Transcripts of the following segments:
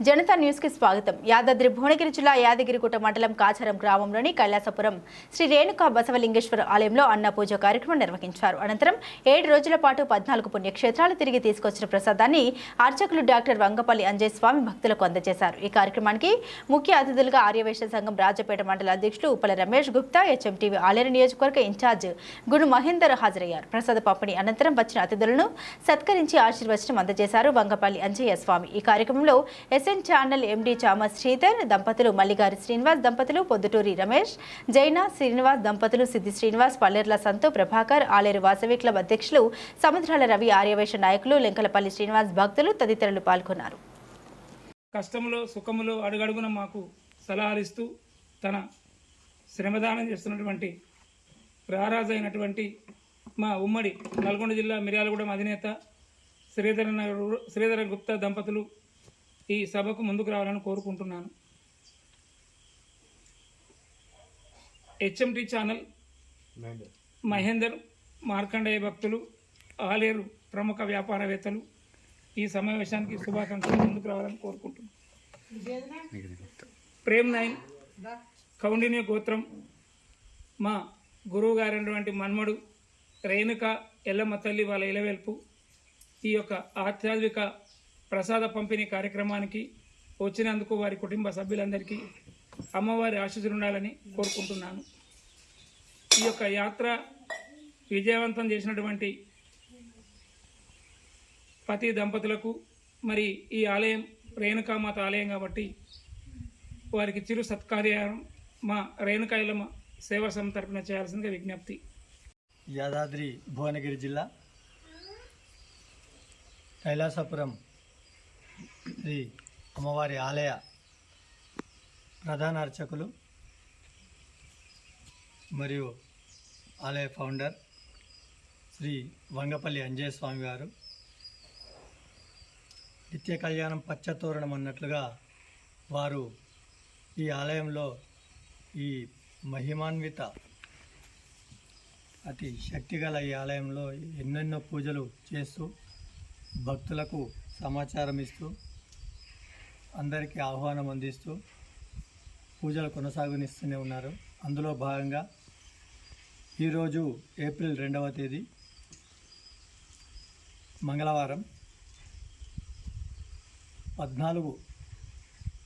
జనతా న్యూస్కి స్వాగతం. యాదాద్రి భువనగిరి జిల్లా యాదగిరిగుట్ట మండలం కాచారం గ్రామంలోని కైలాసపురం శ్రీ రేణుకా బసవలింగేశ్వర ఆలయంలో అన్న పూజ కార్యక్రమం నిర్వహించారు. అనంతరం ఏడు రోజుల పాటు పద్నాలుగు పుణ్యక్షేత్రాలు తిరిగి తీసుకొచ్చిన ప్రసాదాన్ని అర్చకులు డాక్టర్ వంగపల్లి అంజయ్ స్వామి భక్తులకు అందజేశారు. ఈ కార్యక్రమానికి ముఖ్య అతిథులుగా ఆర్యవైశ్య సంఘం రాజపేట మండల అధ్యక్షులు ఉప్పల రమేష్ గుప్తా హెచ్ఎంటీవీ ఆలేరు నియోజకవర్గ ఇన్ఛార్జ్ గురు మహేందర్ హాజరయ్యారు. ప్రసాద పంపిణీ అనంతరం వచ్చిన అతిథులను సత్కరించి ఆశీర్వచనం అందజేశారు వంగపల్లి అంజయ్య స్వామి ఈ కార్యక్రమంలో ఎస్ఎన్ ఛానల్ ఎండి చామ శ్రీధర్ దంపతులు మల్లిగారి శ్రీనివాస్ దంపతులు పొద్దుటూరి రమేష్ జైన శ్రీనివాస్ దంపతులు సిద్ధి శ్రీనివాస్ పల్లెర్ల సంతు ప్రభాకర్ ఆలేరు వాసవి క్లబ్ అధ్యక్షులు సముద్రాల రవి ఆర్యవేశ నాయకులు లెంకలపల్లి శ్రీనివాస్ భక్తులు తదితరులు పాల్గొన్నారు. కష్టములో సుఖములో అడుగడుగున మాకు సలహాలు ఇస్తూ తన శ్రమదానం చేస్తున్నటువంటి రారాజు అయినటువంటి మా ఉమ్మడి నల్గొండ జిల్లా మిర్యాలగూడెం అధినేత శ్రీధర శ్రీధర గుప్తా దంపతులు ఈ సభకు ముందుకు రావాలని కోరుకుంటున్నాను. HMT channel Mahender. మార్కండేయ భక్తులు ఆలేరు ప్రముఖ వ్యాపారవేత్తలు ఈ సమావేశానికి శుభాకాంక్షలు ముందుకు రావాలని కోరుకుంటున్నాను. ప్రేమ్ నైన్ కౌండిన్య గోత్రం మా గురువు గారైనటువంటి మన్మడు రేణుక ఎల్లమ్మ తల్లి వాళ్ళ ఇలవెల్పు ఈ యొక్క ఆధ్యాత్మిక ప్రసాద పంపిణీ కార్యక్రమానికి వచ్చినందుకు వారి కుటుంబ సభ్యులందరికీ అమ్మవారి ఆశీస్సులుండాలని కోరుకుంటున్నాను. ఈ యొక్క యాత్ర విజయవంతం చేసినటువంటి పతి దంపతులకు మరి ఈ ఆలయం రేణుకామాత ఆలయం కాబట్టి వారికి చిరు సత్కార్యం మా రేణుకాయలమ్మ సేవా సంఘం తరపున చేయాల్సిందిగా విజ్ఞప్తి. యాదాద్రి భువనగిరి జిల్లా కైలాసపురం శ్రీ అమ్మవారి ఆలయ ప్రధాన అర్చకులు మరియు ఆలయ ఫౌండర్ శ్రీ వంగపల్లి అంజయ స్వామి గారు. నిత్య కళ్యాణం పచ్చతోరణం అన్నట్లుగా వారు ఈ ఆలయంలో ఈ మహిమాన్విత అతి శక్తిగల ఈ ఆలయంలో ఎన్నెన్నో పూజలు చేస్తూ భక్తులకు సమాచారం ఇస్తూ అందరికీ ఆహ్వానం అందిస్తూ పూజలు కొనసాగనిస్తూనే ఉన్నారు. అందులో భాగంగా ఈరోజు ఏప్రిల్ రెండవ తేదీ మంగళవారం పద్నాలుగు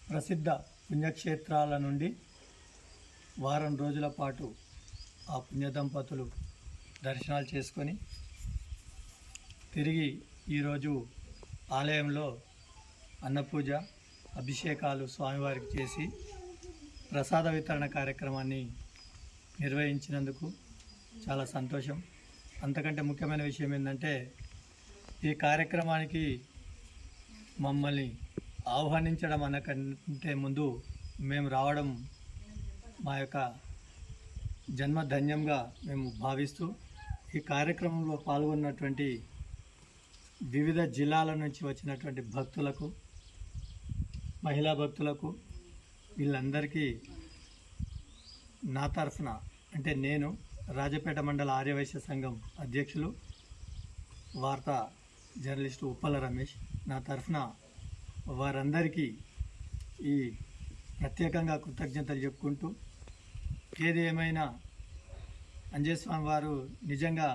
ప్రసిద్ధ పుణ్యక్షేత్రాల నుండి వారం రోజుల పాటు ఆ పుణ్యదంపతులు దర్శనాలు చేసుకొని తిరిగి ఈరోజు ఆలయంలో అన్నపూజ అభిషేకాలు స్వామివారికి చేసి ప్రసాద వితరణ కార్యక్రమాన్ని నిర్వహించినందుకు చాలా సంతోషం. అంతకంటే ముఖ్యమైన విషయం ఏంటంటే ఈ కార్యక్రమానికి మమ్మల్ని ఆహ్వానించడం అనకంటే ముందు మేము రావడం మా యొక్క జన్మధన్యంగా మేము భావిస్తూ ఈ కార్యక్రమంలో పాల్గొన్నటువంటి వివిధ జిల్లాల నుంచి వచ్చినటువంటి భక్తులకు మహిళా భక్తులకు వీళ్ళందరికీ నా తరఫున అంటే నేను రాజపేట మండల ఆర్యవైశ్య సంఘం అధ్యక్షులు వార్తా జర్నలిస్టు ఉప్పల రమేష్. నా తరఫున వారందరికీ ఈ ప్రత్యేకంగా కృతజ్ఞతలు చెప్పుకుంటూ ఏది ఏమైనా అంజయస్వామి వారు నిజంగా